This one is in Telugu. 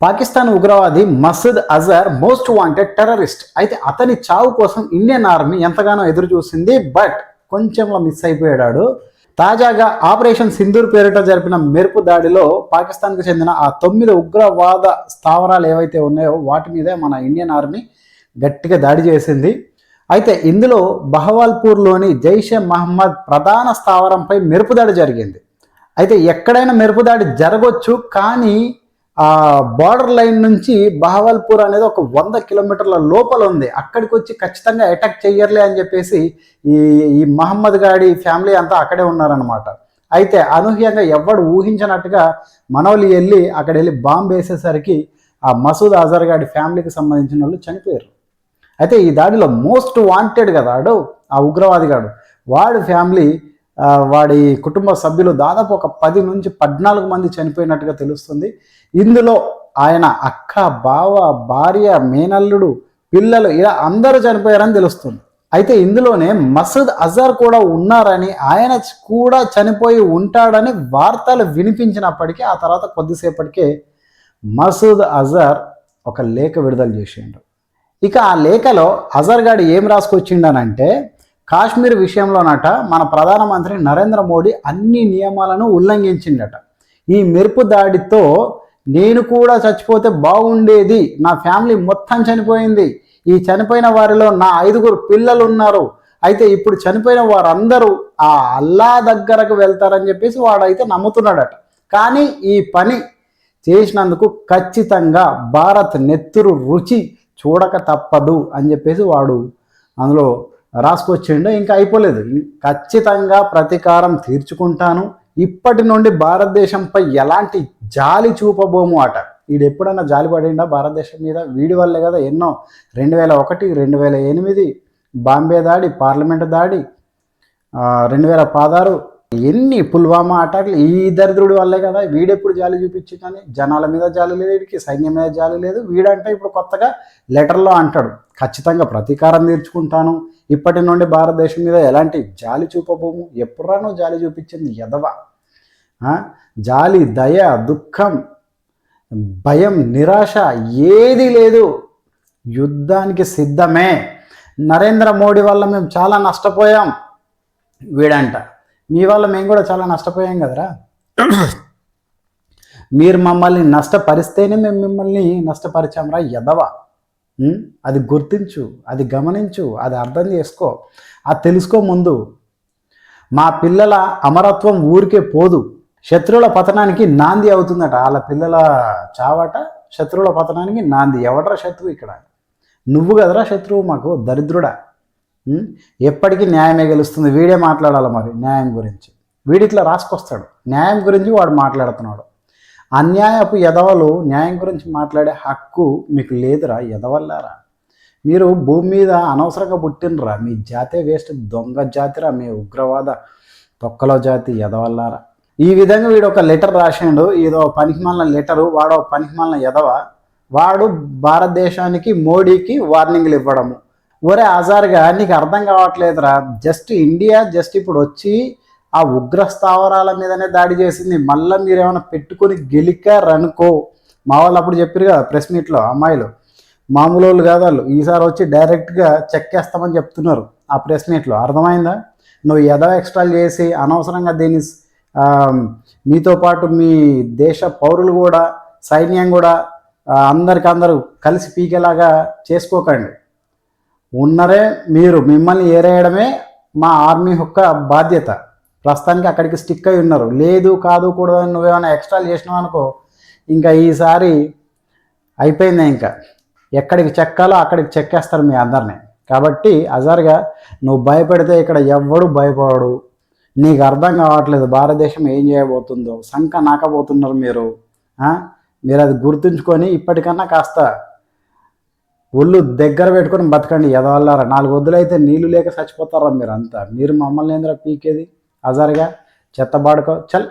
పాకిస్తాన్ ఉగ్రవాది Masood Azhar most wanted terrorist. అయితే అతని చావు కోసం ఇండియన్ ఆర్మీ ఎంతగానో ఎదురు చూసింది బట్ కొంచెంలో మిస్ అయిపోయాడు తాజాగా ఆపరేషన్ సింధూర్ పేరిట జరిపిన మెరుపు దాడిలో పాకిస్తాన్కు చెందిన ఆ తొమ్మిది ఉగ్రవాద స్థావరాలు ఏవైతే ఉన్నాయో వాటి మీదే మన ఇండియన్ ఆర్మీ గట్టిగా దాడి చేసింది. అయితే ఇందులో బహవాల్పూర్లోని జైషే మహమ్మద్ ప్రధాన స్థావరంపై మెరుపుదాడి జరిగింది. అయితే ఎక్కడైనా మెరుపు దాడి జరగవచ్చు కానీ ఆ బార్డర్ లైన్ నుంచి బహవల్పూర్ అనేది ఒక వంద కిలోమీటర్ల లోపల ఉంది. అక్కడికి వచ్చి ఖచ్చితంగా అటాక్ చెయ్యర్లే అని చెప్పేసి ఈ ఈ మహమ్మద్ గాడి ఫ్యామిలీ అంతా అక్కడే ఉన్నారనమాట అయితే అనూహ్యంగా ఎవడు ఊహించినట్టుగా మనోలి వెళ్ళి అక్కడ వెళ్ళి బాంబు వేసేసరికి ఆ మసూద్ అజర్ గాడి ఫ్యామిలీకి సంబంధించిన వాళ్ళు చనిపోయారు. అయితే ఈ దాడిలో మోస్ట్ వాంటెడ్ కదా ఆడు? ఆ ఉగ్రవాదిగాడు వాడు వాడి ఫ్యామిలీ వాడి కుటుంబ సభ్యులు దాదాపు ఒక పది నుంచి పద్నాలుగు మంది చనిపోయినట్టుగా తెలుస్తుంది. ఇందులో ఆయన అక్క బావ భార్య మేనల్లుడు పిల్లలు ఇలా అందరూ చనిపోయారని తెలుస్తుంది. అయితే ఇందులోనే మసూద్ అజర్ కూడా ఉన్నారని ఆయన కూడా చనిపోయి ఉంటాడని వార్తలు వినిపించినప్పటికీ ఆ తర్వాత కొద్దిసేపటికే మసూద్ అజర్ ఒక లేఖ విడుదల చేసిండు. ఇక ఆ లేఖలో అజర్ గాడు ఏం రాసుకొచ్చిండనంటే కాశ్మీర్ విషయంలోనట మన ప్రధానమంత్రి నరేంద్ర మోడీ అన్ని నియమాలను ఉల్లంఘించిండట. ఈ మెరుపు దాడితో నేను కూడా చచ్చిపోతే బాగుండేది. నా ఫ్యామిలీ మొత్తం చనిపోయింది. ఈ చనిపోయిన వారిలో నా ఐదుగురు పిల్లలు ఉన్నారు అయితే ఇప్పుడు చనిపోయిన వారందరూ ఆ అల్లా దగ్గరకు వెళ్తారని చెప్పేసి వాడైతే నమ్ముతున్నాడట. కానీ ఈ పని చేసినందుకు ఖచ్చితంగా భారత్ నెత్తురు రుచి చూడక తప్పదు అని చెప్పేసి వాడు అందులో రాసుకొచ్చిండు ఇంకా అయిపోలేదు. ఖచ్చితంగా ప్రతీకారం తీర్చుకుంటాను. ఇప్పటి నుండి భారతదేశంపై ఎలాంటి జాలి చూపబోము అట వీడు ఎప్పుడన్నా జాలి పడిండా భారతదేశం మీద? వీడి వల్లే కదా ఎన్నో. రెండు వేల ఒకటి రెండు వేల ఎనిమిది బాంబే దాడి పార్లమెంట్ దాడి రెండు వేల పదహారు ఎన్ని పుల్వామా అటాక్లు ఈ దరిద్రుడి వల్లే కదా? వీడెప్పుడు జాలి చూపించి కానీ జనాల మీద జాలి లేదు వీడికి సైన్యం మీద జాలి లేదు. వీడంటే ఇప్పుడు కొత్తగా లెటర్లో అంటాడు. ఖచ్చితంగా ప్రతీకారం తీర్చుకుంటాను. ఇప్పటి నుండి భారతదేశం మీద ఎలాంటి జాలి చూపబోము? ఎప్పుడురానో జాలి చూపించింది ఎదవ జాలి దయ దుఃఖం భయం నిరాశ ఏది లేదు. యుద్ధానికి సిద్ధమే. నరేంద్ర మోడీ వల్ల మేము చాలా నష్టపోయాం. వీడంట. మీ వల్ల మేము కూడా చాలా నష్టపోయాం కదరా? మీరు మమ్మల్ని నష్టపరిస్తేనే మేము మిమ్మల్ని నష్టపరిచాంరా ఎదవ అది గుర్తించు అది గమనించు అది అర్థం చేసుకో. అది తెలుసుకో ముందు. మా పిల్లల అమరత్వం ఊరికే పోదు. శత్రువుల పతనానికి నాంది అవుతుందట. వాళ్ళ పిల్లల చావట శత్రువుల పతనానికి నాంది. ఎవడరా శత్రువు ఇక్కడ? నువ్వు కదరా శత్రువు మాకు దరిద్రుడా. ఎప్పటికీ న్యాయమే గెలుస్తుంది. వీడే మాట్లాడాలి మరి న్యాయం గురించి. వీడిట్లా రాసుకొస్తాడు. న్యాయం గురించి వాడు మాట్లాడుతున్నాడు. అన్యాయపు ఎదవలు న్యాయం గురించి మాట్లాడే హక్కు మీకు లేదురా ఎదవల్లారా మీరు భూమి మీద అనవసరంగా పుట్టినరా? మీ జాతే వేస్ట్ దొంగ జాతిరా మీ ఉగ్రవాద తొక్కలో జాతి ఎదవల్లారా ఈ విధంగా వీడు ఒక లెటర్ రాసిండు ఏదో పనికిమాలిన లెటరు వాడో పనికిమాలిన ఎదవ వాడు భారతదేశానికి మోడీకి వార్నింగ్లు ఇవ్వడము. ఒరే ఆజార్గా నీకు అర్థం కావట్లేదురా జస్ట్ ఇండియా జస్ట్ ఇప్పుడు వచ్చి ఆ ఉగ్ర స్థావరాల మీదనే దాడి చేసింది. మళ్ళీ మీరు ఏమైనా పెట్టుకొని గెలికారనుకో మా వాళ్ళు అప్పుడు చెప్పారు కదా ప్రెస్ మీట్లో అమ్మాయిలు. మామూలు వాళ్ళు కాదు వాళ్ళు. ఈసారి వచ్చి డైరెక్ట్గా చెక్కేస్తామని చెప్తున్నారు ఆ ప్రెస్ మీట్లో. అర్థమైందా? నువ్వు ఎదో ఎక్స్ట్రాలు చేసి అనవసరంగా దీన్ని మీతో పాటు మీ దేశ పౌరులు కూడా సైన్యం కూడా అందరికందరూ అందరికి అందరూ కలిసి పీకేలాగా చేసుకోకండి. ఉన్నరే మీరు. మిమ్మల్ని ఏరేయడమే మా ఆర్మీ యొక్క బాధ్యత. ప్రస్తుతానికి అక్కడికి స్టిక్ అయి ఉన్నారు. లేదు కాదు కూడదు నువ్వేమైనా ఎక్స్ట్రా చేసినావు అనుకో ఇంకా ఈసారి అయిపోయింది ఇంకా. ఎక్కడికి చెక్కాలో అక్కడికి చెక్కేస్తారు మీ అందరిని. కాబట్టి అజార్గా నువ్వు భయపెడితే ఇక్కడ ఎవ్వడు భయపడు నీకు అర్థం కావట్లేదు భారతదేశం ఏం చేయబోతుందో. సంఖ నాకబోతున్నారు మీరు. మీరు అది గుర్తుంచుకొని ఇప్పటికన్నా కాస్త ఒళ్ళు దగ్గర పెట్టుకొని బతకండి ఎదవల్లారా నాలుగు వద్దులైతే నీళ్ళు లేక చచ్చిపోతారా మీరు అంతా మీరు మమ్మల్ని ఏంద్రా పీకేది? అజారుగా చెత్త బాడుకో. చల్.